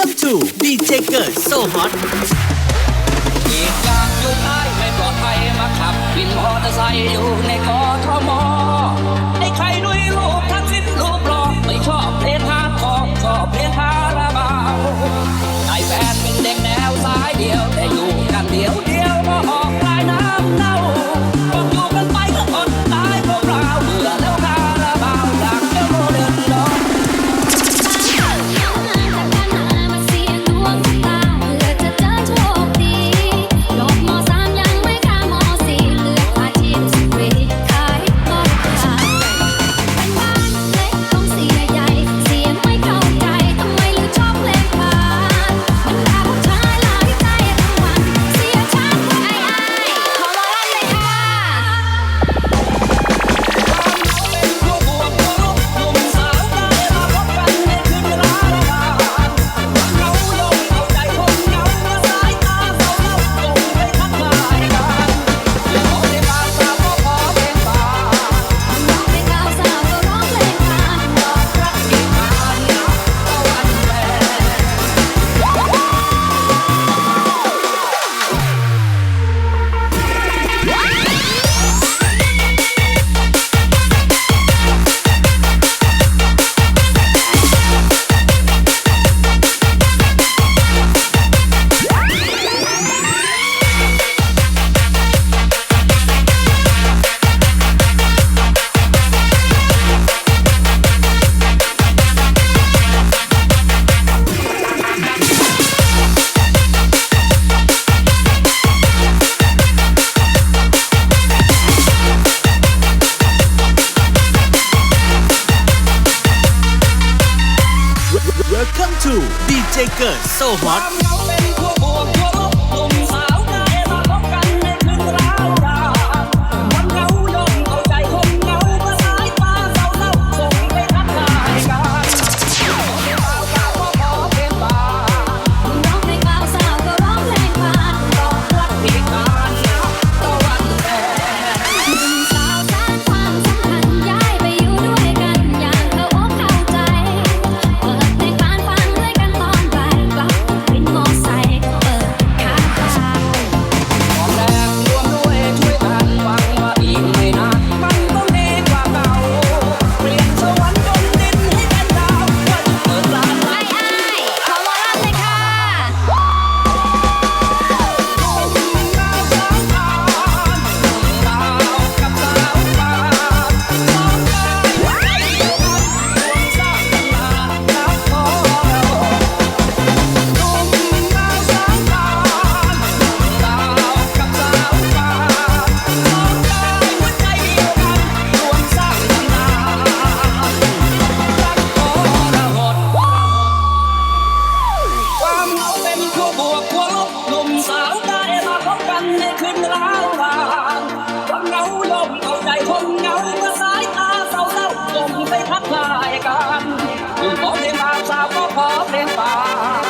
Welcome to DJ เกิด So Hot อีกอย่างอยู่ใต้ไม่ปลอดภัยมาขับวินมอเตอร์ไซค์อยู่ในกอทม to DJ Kurt So Hot. บอกได้ป่า